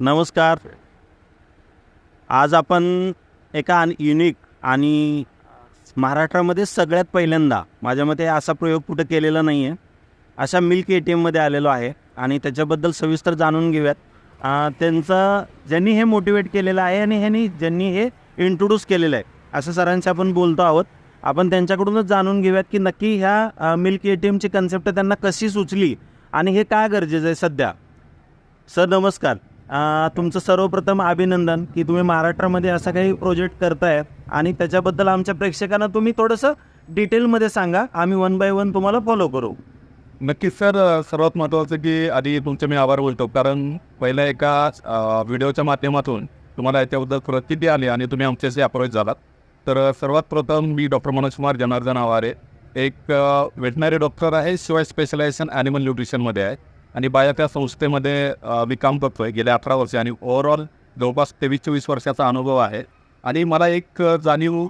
नमस्कार. आज आपण एका युनिक आणि महाराष्ट्रामध्ये सगळ्यात पहिल्यांदा माझ्या मते असा प्रयोग कुठं केलेला नाही आहे अशा मिल्क ए टी एममध्ये आलेलो आहे आणि त्याच्याबद्दल सविस्तर जाणून घेऊयात. त्यांचं ज्यांनी हे मोटिवेट केलेलं आहे आणि ह्यांनी ज्यांनी हे इंट्रोड्यूस केलेलं आहे असं सरांशी आपण बोलतो आहोत. आपण त्यांच्याकडूनच जाणून घेऊयात की नक्की ह्या मिल्क ए टी एमची कन्सेप्ट त्यांना कशी सुचली आणि हे काय गरजेचं आहे सध्या? सर नमस्कार. तुमचं सर्वप्रथम अभिनंदन की तुम्ही महाराष्ट्रामध्ये असा काही प्रोजेक्ट करताय आणि त्याच्याबद्दल आमच्या प्रेक्षकांना तुम्ही थोडंसं डिटेलमध्ये सांगा. आम्ही वन बाय वन तुम्हाला फॉलो करू. नक्कीच सर. सर्वात महत्त्वाचं की आधी तुमचे मी आभार बोलतो. कारण पहिल्या एका व्हिडिओच्या माध्यमातून तुम्हाला याच्याबद्दल प्रतिती आली आणि तुम्ही आमच्याशी अप्रोच झालात. तर सर्वात प्रथम मी डॉक्टर मनोज कुमार जनार्दन आवारे एक वेटनरी डॉक्टर आहे. शिवाय स्पेशलायझेशन ॲनिमल न्यूट्रिशनमध्ये आहे. आणि बाया त्या संस्थेमध्ये मी काम करतो आहे गेल्या अठरा वर्षे आणि ओव्हरऑल जवळपास तेवीस चोवीस वर्षाचा अनुभव आहे. आणि मला एक जाणीव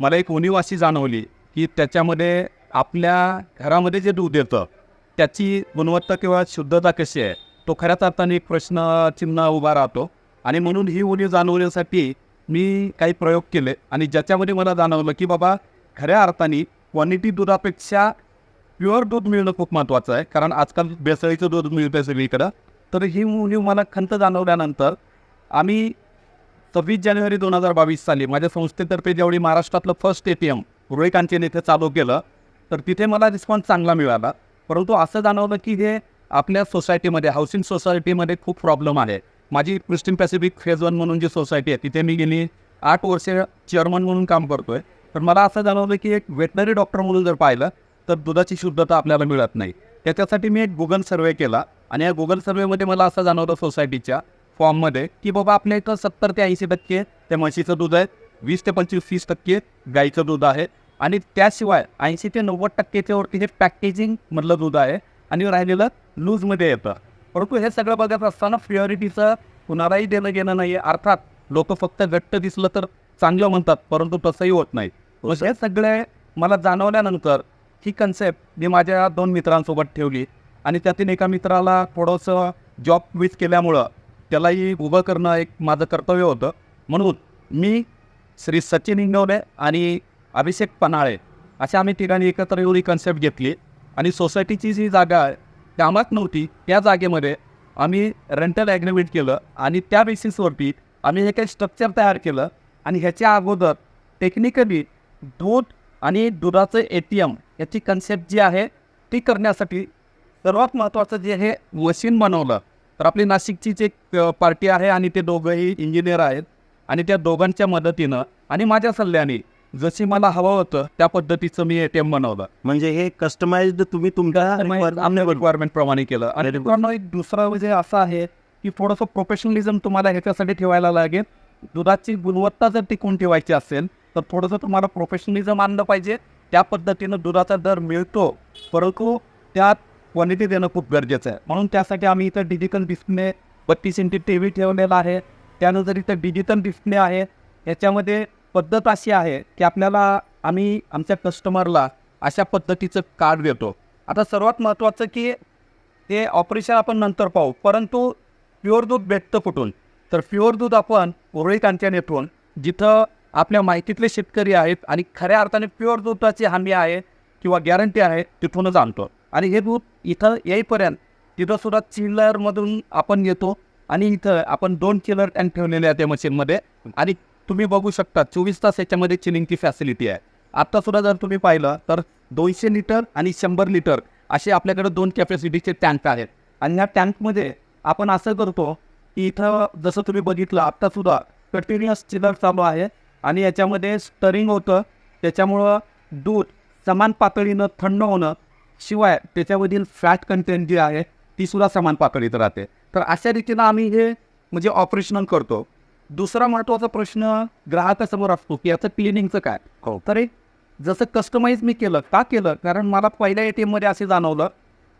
मला एक उणीव अशी जाणवली की त्याच्यामध्ये आपल्या घरामध्ये जे दूध येतं त्याची गुणवत्ता किंवा शुद्धता कशी आहे तो खऱ्याच अर्थाने एक प्रश्नचिन्ह उभा राहतो. आणि म्हणून ही उणीव जाणवण्यासाठी मी काही प्रयोग केले. आणि ज्याच्यामध्ये मला जाणवलं की बाबा खऱ्या अर्थाने क्वांटिटी दुधापेक्षा प्युअर दूध मिळणं खूप महत्त्वाचं आहे. कारण आजकाल बेसळीचं दूध मिळतं सगळीकडं. तर ही मुलीव मला खंत जाणवल्यानंतर आम्ही सव्वीस जानेवारी दोन हजार बावीस साली माझ्या संस्थेतर्फे जेवढी महाराष्ट्रातलं फर्स्ट ए टी एम रुळे कांचन चालू केलं तर तिथे मला रिस्पॉन्स चांगला मिळाला. परंतु असं जाणवलं की हे आपल्या सोसायटीमध्ये हाऊसिंग सोसायटीमध्ये खूप प्रॉब्लेम आहे. माझी क्रिस्टिन पॅसिफिक फेज वन म्हणून जी सोसायटी आहे तिथे मी गेली आठ वर्षे चेअरमन म्हणून काम करतो आहे तर मला असं जाणवलं की एक वेटनरी डॉक्टर म्हणून जर पाहिलं तर दुधाची शुद्धता आपल्याला मिळत नाही. त्याच्यासाठी मी एक गुगल सर्वे केला आणि या गुगल सर्वेमध्ये मला असं जाणवलं सोसायटीच्या फॉर्ममध्ये की बाबा आपल्या इथं सत्तर ते ऐंशी टक्के त्या म्हशीचं दूध आहे वीस ते पंचवीस तीस टक्के गाईचं दूध आहे आणि त्याशिवाय ऐंशी ते नव्वद टक्केच्या वरती हे पॅकेजिंगमधलं दूध आहे आणि राहिलेलं लूजमध्ये येतं. परंतु हे सगळं बघत असताना प्युरिटीचं कुणालाही देणं घेणं नाही आहे अर्थात लोक फक्त घट्ट दिसलं तर चांगलं म्हणतात परंतु तसंही होत नाही. हे सगळे मला जाणवल्यानंतर ही कन्सेप्ट मी माझ्या दोन मित्रांसोबत ठेवली. आणि त्यातील एका मित्राला थोडंसं जॉब क्विज केल्यामुळं त्यालाही उभं करणं एक माझं कर्तव्य होतं. म्हणून मी श्री सचिन इंगवले आणि अभिषेक पन्हाळे अशा आम्ही ठिकाणी एकत्र येऊन ही कन्सेप्ट घेतली. आणि सोसायटीची जी जागा आहे कामात नव्हती त्या जागेमध्ये आम्ही रेंटल ॲग्रीमेंट केलं आणि त्या बेसिसवरती आम्ही हे काही स्ट्रक्चर तयार केलं. आणि ह्याच्या अगोदर टेक्निकली दोन आणि दुधाचं ए टी एम याची कन्सेप्ट जी आहे ती करण्यासाठी सर्वात महत्त्वाचं जे हे मशीन बनवलं तर आपली नाशिकचीच एक अ, पार्टी आहे आणि ते दोघंही इंजिनियर आहेत आणि त्या दोघांच्या मदतीनं आणि माझ्या सल्ल्याने जशी मला हवं होतं त्या पद्धतीचं मी ए टी एम बनवलं. म्हणजे हे कस्टमाइज्ड तुम्ही तुमच्या रिक्वायरमेंट प्रमाणे केलं. आणि एक दुसरं म्हणजे असं आहे की थोडंसं प्रोफेशनलिझम तुम्हाला ह्याच्यासाठी ठेवायला लागेल. दुधाची गुणवत्ता जर टिकून ठेवायची असेल तर थोडंसं तुम्हाला प्रोफेशनलिझम आणलं पाहिजे. त्या पद्धतीनं दुधाचा दर मिळतो. परंतु त्यात क्वालिटी देणं खूप गरजेचं आहे. म्हणून त्यासाठी आम्ही इथं डिजिटल डिस्प्ले बत्तीस इंची टी व्ही ठेवलेला आहे. त्यानंतर इथं डिजिटल डिस्प्ले आहे याच्यामध्ये पद्धत अशी आहे की आपल्याला आम्ही आमच्या कस्टमरला अशा पद्धतीचं कार्ड देतो. आता सर्वात महत्त्वाचं की ते ऑपरेशन आपण नंतर पाहू. परंतु प्युअर दूध भेटतं कुठून? तर प्युअर दूध आपण उरळी कांच्या येथून जिथं आपल्या माहितीतले शेतकरी आहेत आणि खऱ्या अर्थाने प्युअर दुधाची हमी आहे किंवा गॅरंटी आहे तिथूनच आणतो. आणि हे दूध इथं येईपर्यंत तिथंसुद्धा चिलरमधून आपण येतो आणि इथं आपण दोन चिलर टँक ठेवलेले आहेत त्या मशीनमध्ये आणि तुम्ही बघू शकता चोवीस तास याच्यामध्ये चिलिंगची फॅसिलिटी आहे. आत्तासुद्धा जर तुम्ही पाहिलं तर दोनशे लिटर आणि शंभर लिटर असे आपल्याकडे दोन कॅपॅसिटीचे टँक आहेत. आणि ह्या टँकमध्ये आपण असं करतो की इथं जसं तुम्ही बघितलं आत्तासुद्धा कंटिन्युअस चिलर चालू आहे. आणि याच्यामध्ये स्टरिंग होतं. त्याच्यामुळं दूध समान पातळीनं थंड होणं शिवाय त्याच्यामधील फॅट कंटेंट जी आहे ती सुद्धा समान पातळीत राहते. तर अशा रीतीनं आम्ही हे म्हणजे ऑपरेशनल करतो. दुसरा महत्त्वाचा प्रश्न ग्राहकासमोर असतो की याचं क्लिनिंगचं काय? हो. तर एक जसं कस्टमाइज मी केलं का केलं? कारण मला पहिल्या ए टी एममध्ये असे जाणवलं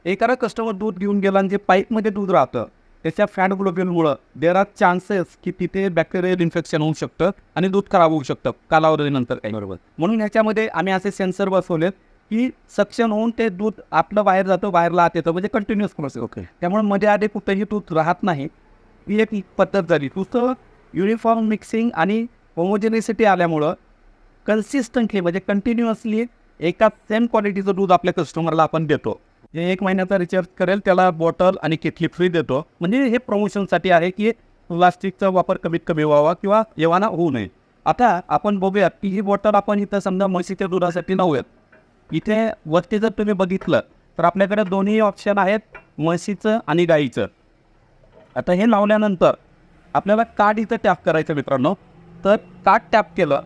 एखादा कस्टमर दूध घेऊन गेला आणि जे पाईपमध्ये दूध राहतं त्याच्या फॅट ग्लोबिनमुळं देर आर चान्सेस की तिथे बॅक्टेरियल इन्फेक्शन होऊ शकतं आणि दूध खराब होऊ शकतं कालावधीनंतर काही. बरोबर. म्हणून ह्याच्यामध्ये आम्ही असे सेन्सर बसवलेत की सक्शन होऊन ते दूध आपलं बाहेर जातं बाहेरला आत येतं म्हणजे कंटिन्युअस प्रोसेस ओके. त्यामुळे मध्ये आधी कुठेही दूध राहत नाही. ही एक पद्धत झाली. दुसरं युनिफॉर्म मिक्सिंग आणि होमोजेनिसिटी आल्यामुळं कन्सिस्टंटली म्हणजे कंटिन्युअसली एका सेम क्वालिटीचं दूध आपल्या कस्टमरला आपण देतो. एक महिन्याचा रिचार्ज करेल त्याला बॉटल आणि किटली फ्री देतो. म्हणजे हे प्रमोशनसाठी आहे की प्लास्टिकचा वापर कमीत कमी व्हावा किंवा येवाना होऊ नये. आता आपण बघूयात की ही बॉटल आपण इथं समजा म्हशीच्या दुधासाठी लावूयात. इथे वरती जर तुम्ही बघितलं तर आपल्याकडे दोन्ही ऑप्शन आहेत म्हशीचं आणि गाईचं. आता हे लावल्यानंतर आपल्याला कार्ड इथं टॅप करायचं मित्रांनो. तर कार्ड टॅप केलं.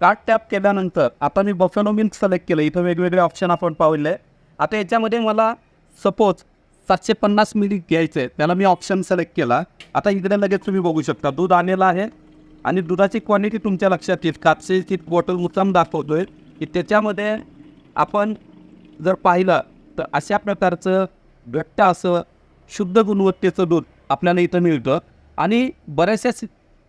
कार्ड टॅप केल्यानंतर आता मी बफेनो मिल्क सिलेक्ट केलं. इथं वेगवेगळे ऑप्शन आपण पाहिले आता याच्यामध्ये मला सपोज सातशे पन्नास मिली घ्यायचं आहे त्याला मी ऑप्शन सिलेक्ट केला. आता इकडे लगेच तुम्ही बघू शकता दूध आलेलं आहे. आणि दुधाची क्वांटिटी तुमच्या लक्षात येईल. काचेची ती बॉटल मुद्दाम दाखवतोय की त्याच्यामध्ये आपण जर पाहिलं तर अशा प्रकारचं घट्ट असं शुद्ध गुणवत्तेचं दूध आपल्याला इथं मिळतं. आणि बऱ्याचशाच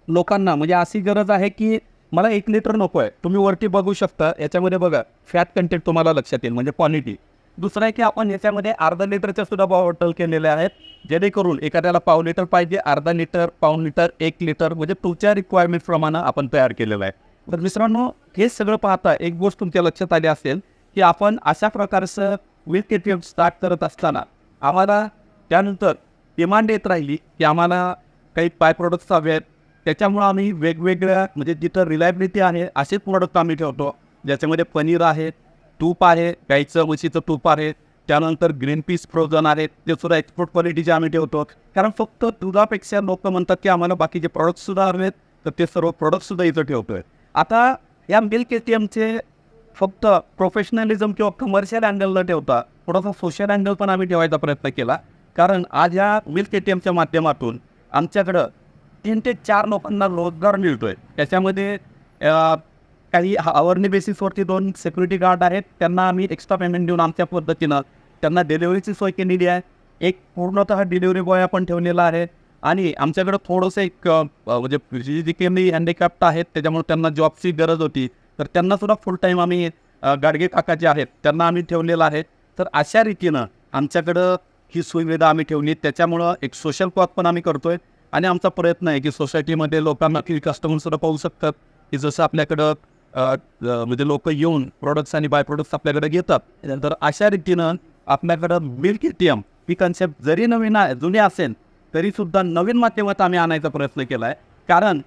लोकांना म्हणजे अशी गरज आहे की मला एक लिटर नको आहे तुम्ही वरती बघू शकता. याच्यामध्ये बघा फॅट कंटेंट तुम्हाला लक्षात येईल. म्हणजे क्वालिटी दुसरं आहे की आपण याच्यामध्ये अर्धा लिटरच्या सुद्धा बॉटल केलेल्या आहेत जेणेकरून एखाद्याला पाव लिटर पाहिजे अर्धा लिटर पाऊन लिटर एक लिटर म्हणजे तुमच्या रिक्वायरमेंटप्रमाणे आपण तयार केलेलं आहे. तर मित्रांनो हे सगळं पाहता एक गोष्ट तुमच्या लक्षात आली असेल की आपण अशा प्रकारचं with K T M start करत असताना आम्हाला त्यानंतर डिमांड येत राहिली की आम्हाला काही बाय प्रोडक्ट्स हवे आहेत. त्याच्यामुळं आम्ही वेगवेगळ्या म्हणजे जिथं रिलायबिलिटी आहे असेच प्रोडक्ट आम्ही ठेवतो ज्याच्यामध्ये पनीर आहेत तूप आहे गाईचं म्हशीचं तूप आहे त्यानंतर ग्रीन पीस फ्रोझन आहेत ते सुद्धा एक्सपोर्ट क्वालिटीचे आम्ही ठेवतो. कारण फक्त दुधापेक्षा लोक म्हणतात की आम्हाला बाकीचे प्रॉडक्ट्ससुद्धा हवेत तर ते सर्व प्रॉडक्टसुद्धा इथं ठेवतो आहे आता या मिल्क ए टी एमचे फक्त प्रोफेशनलिझम किंवा कमर्शियल अँगल न ठेवता थोडासा सोशल अँगल पण आम्ही ठेवायचा प्रयत्न केला. कारण आज या मिल्क ए टी एमच्या माध्यमातून आमच्याकडं तीन ते चार लोकांना रोजगार मिळतोय. त्याच्यामध्ये काही आवरणी बेसिसवरती दोन सिक्युरिटी गार्ड आहेत. त्यांना आम्ही एक्स्ट्रा पेमेंट देऊन आमच्या पद्धतीनं त्यांना डिलिव्हरीची सोय केलेली आहे. एक पूर्णतः डिलिव्हरी बॉय आपण ठेवलेला आहे. आणि आमच्याकडं थोडंसं एक म्हणजे फिजिकली हँडिकॅप्ट आहेत. त्याच्यामुळे त्यांना जॉबची गरज होती. तर त्यांनासुद्धा फुल टाईम आम्ही गाडगे काका जे आहेत. त्यांना आम्ही ठेवलेलं आहे. तर अशा रीतीनं आमच्याकडं ही सुविधा आम्ही ठेवली. त्याच्यामुळं एक सोशल कॉज पण आम्ही करतो आहे आणि आमचा प्रयत्न आहे की सोसायटीमध्ये लोकांना की कस्टमरसुद्धा पाहू शकतात. की जसं आपल्याकडं म्हणजे लोक येऊन प्रोडक्ट्स आणि बाय प्रोडक्ट्स आपल्याकडे घेतात. तर अशा रीतीनं आपल्याकडं मिल्क ए टी एम ही कन्सेप्ट जरी नवीन आहे जुनी असेल तरीसुद्धा नवीन माध्यमात आम्ही आणायचा प्रयत्न केला आहे कारण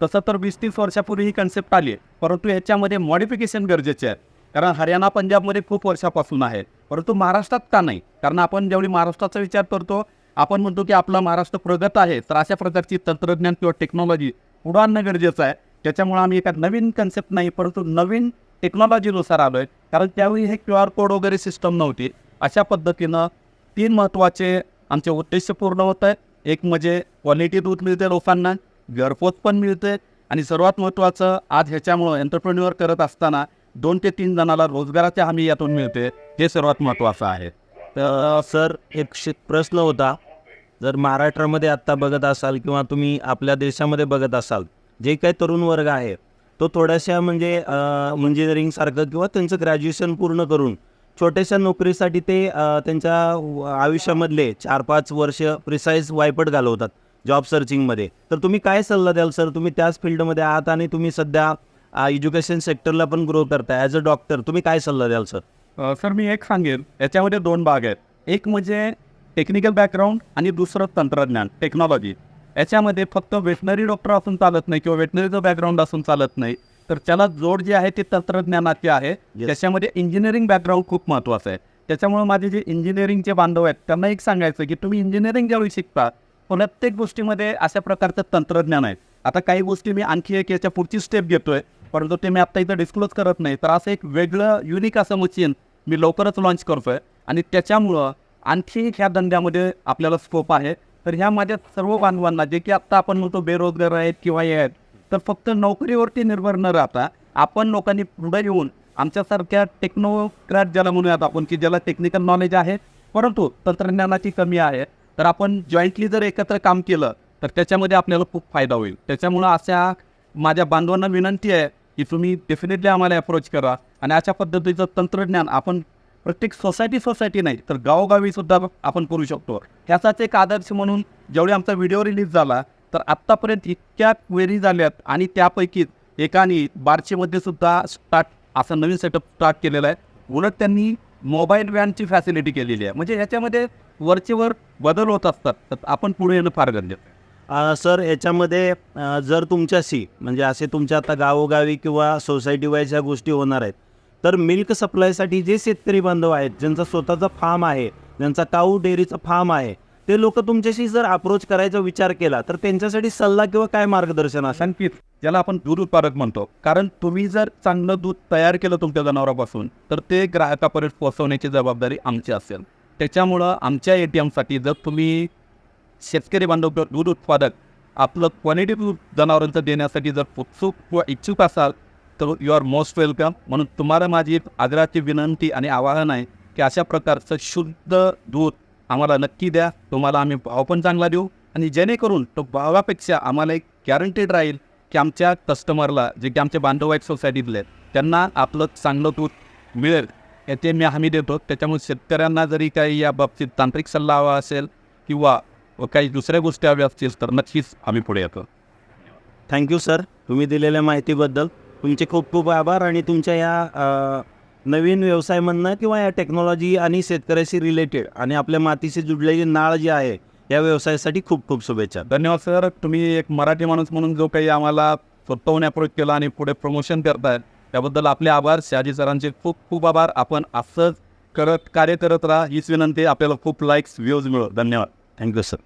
तसं तर वीस तीस वर्षापूर्वी ही कन्सेप्ट आली आहे. परंतु याच्यामध्ये मॉडिफिकेशन गरजेचे आहे कारण हरियाणा पंजाबमध्ये खूप वर्षापासून आहे. परंतु महाराष्ट्रात का नाही? कारण आपण जेवढी महाराष्ट्राचा विचार करतो आपण म्हणतो की आपला महाराष्ट्र प्रगत आहे तर अशा प्रकारची तंत्रज्ञान किंवा टेक्नॉलॉजी पुढं आणणं गरजेचं आहे. त्याच्यामुळे आम्ही एका नवीन कन्सेप्ट नाही परंतु नवीन टेक्नॉलॉजीनुसार आलो आहे कारण त्यावेळी हे क्यू आर कोड वगैरे सिस्टम नव्हती. अशा पद्धतीनं तीन महत्त्वाचे आमचे उद्देश पूर्ण होत आहेत. एक म्हणजे क्वालिटी दूध मिळते लोकांना घरपोच पण मिळते. आणि सर्वात महत्त्वाचं आज ह्याच्यामुळं एंटरप्रेन्युअर करत असताना दोन ते तीन जणाला रोजगाराच्या हमी यातून मिळते. हे सर्वात महत्त्वाचं आहे. तर सर एक प्रश्न होता. जर महाराष्ट्रामध्ये आत्ता बघत असाल किंवा तुम्ही आपल्या देशामध्ये बघत असाल जे काही तरुण वर्ग आहे तो थोड्याशा म्हणजे इंजिनिअरिंगसारखं किंवा त्यांचं ग्रॅज्युएशन पूर्ण करून छोट्याशा नोकरीसाठी ते त्यांच्या व- आयुष्यामधले चार पाच वर्ष प्रिसाईज वायपट घालवतात जॉब सर्चिंगमध्ये तर तुम्ही काय सल्ला द्याल सर? तुम्ही त्याच फील्डमध्ये आहात आणि तुम्ही सध्या एज्युकेशन सेक्टरला पण ग्रो करता ॲज अ डॉक्टर तुम्ही काय सल्ला द्याल सर? सर मी एक सांगेन. याच्यामध्ये दोन भाग आहेत. एक म्हणजे टेक्निकल बॅकग्राऊंड आणि दुसरं तंत्रज्ञान टेक्नॉलॉजी याच्यामध्ये फक्त वेटनरी डॉक्टर असून चालत नाही किंवा वेटनरीचं बॅकग्राऊंड असून चालत नाही. तर त्याला जोड जे आहे ते तंत्रज्ञानाचे आहे. त्याच्यामध्ये इंजिनिअरिंग बॅकग्राऊंड खूप महत्त्वाचं आहे. त्याच्यामुळे माझे जे इंजिनिअरिंगचे बांधव आहेत त्यांना एक सांगायचं की तुम्ही इंजिनिअरिंग ज्यावेळी शिकता प्रत्येक गोष्टीमध्ये अशा प्रकारचं तंत्रज्ञान आहे. आता काही गोष्टी मी आणखी एक याच्या पुढची स्टेप घेतोय परंतु ते मी आत्ता इथं डिस्क्लोज करत नाही. तर असं एक वेगळं युनिक असं मशीन मी लवकरच लॉन्च करतोय. आणि त्याच्यामुळं आणखी ह्या धंद्यामध्ये आपल्याला स्कोप आहे. तर ह्या माझ्या सर्व बांधवांना जे की आत्ता आपण म्हणतो बेरोजगार आहेत किंवा हे आहेत तर फक्त नोकरीवरती निर्भर न राहता आपण लोकांनी पुढे येऊन आमच्यासारख्या टेक्नोक्रॅट ज्याला म्हणूयात आपण की ज्याला टेक्निकल नॉलेज आहे परंतु तंत्रज्ञानाची कमी आहे तर आपण जॉईंटली जर एकत्र काम केलं तर त्याच्यामध्ये आपल्याला खूप फायदा होईल. त्याच्यामुळं अशा माझ्या बांधवांना विनंती आहे की तुम्ही डेफिनेटली आम्हाला अप्रोच करा आणि अशा पद्धतीचं तंत्रज्ञान आपण प्रत्येक सोसायटी सोसायटी नाही तर गावोगावी सुद्धा आपण करू शकतो. ह्याचाच एक आदर्श म्हणून जेवढे आमचा व्हिडिओ रिलीज झाला तर आत्तापर्यंत इतक्या क्वेरी झाल्यात आणि त्यापैकी एकाने बारशेमध्ये सुद्धा स्टार्ट असा नवीन सेटअप स्टार्ट केलेला आहे. उलट त्यांनी मोबाईल व्हॅनची फॅसिलिटी केलेली आहे. म्हणजे ह्याच्यामध्ये वरचेवर बदल होत असतात तर आपण पुढे येणं फार गरजेचं सर याच्यामध्ये जर तुमच्याशी म्हणजे असे तुमच्या आता गावोगावी किंवा सोसायटी वाईज ह्या गोष्टी होणार आहेत तर मिल्क सप्लायसाठी जे शेतकरी बांधव आहेत ज्यांचा स्वतःचा फार्म आहे ज्यांचा काऊ डेअरीचा फार्म आहे ते लोक तुमच्याशी जर अप्रोच करायचा विचार केला तर त्यांच्यासाठी सल्ला किंवा काय मार्गदर्शन असेल? नक्कीच. ज्याला आपण दूध उत्पादक म्हणतो. कारण तुम्ही जर चांगलं दूध तयार केलं तुमच्या जनावरापासून तर ते ग्राहकापर्यंत पोहोचवण्याची जबाबदारी आमची असेल. त्याच्यामुळं आमच्या ए टी एमसाठी जर तुम्ही शेतकरी बांधव दूध उत्पादक आपलं क्वालिटी दूध जनावरांचं देण्यासाठी जर उत्सुक किंवा इच्छुक असाल तर यू आर मोस्ट वेलकम म्हणून तुम्हाला माझी एक आदराची विनंती आणि आवाहन आहे की अशा प्रकारचं शुद्ध दूध आम्हाला नक्की द्या. तुम्हाला आम्ही भाव पण चांगला देऊ आणि जेणेकरून तो भावापेक्षा आम्हाला एक गॅरंटीड राहील की आमच्या कस्टमरला जे की आमचे बांधव आहेत सोसायटीतले त्यांना आपलं चांगलं दूध मिळेल. याचे मी हमी देतो. त्याच्यामुळे शेतकऱ्यांना जरी काही या बाबतीत तांत्रिक सल्ला हवा असेल किंवा काही दुसऱ्या गोष्टी हव्या असतील तर नक्कीच आम्ही पुढे येतो. थँक्यू सर तुम्ही दिलेल्या माहितीबद्दल तुमचे खूप खूप आभार आणि तुमच्या या नवीन व्यवसाय म्हणणं किंवा या टेक्नॉलॉजी आणि शेतकऱ्याशी रिलेटेड आणि आपल्या मातीशी जुडलेली नाळ जी आहे या व्यवसायासाठी खूप खूप शुभेच्छा. धन्यवाद सर. तुम्ही एक मराठी माणूस म्हणून जो काही आम्हाला स्वतःहून अप्रोच केला आणि पुढे प्रमोशन करतायत त्याबद्दल आपले आभार. शहाजी सरांचे खूप खूप आभार. आपण असंच करत कार्य करत राहा हीच विनंती. आपल्याला खूप लाईक्स व्ह्यूज मिळो. धन्यवाद. Thank you sir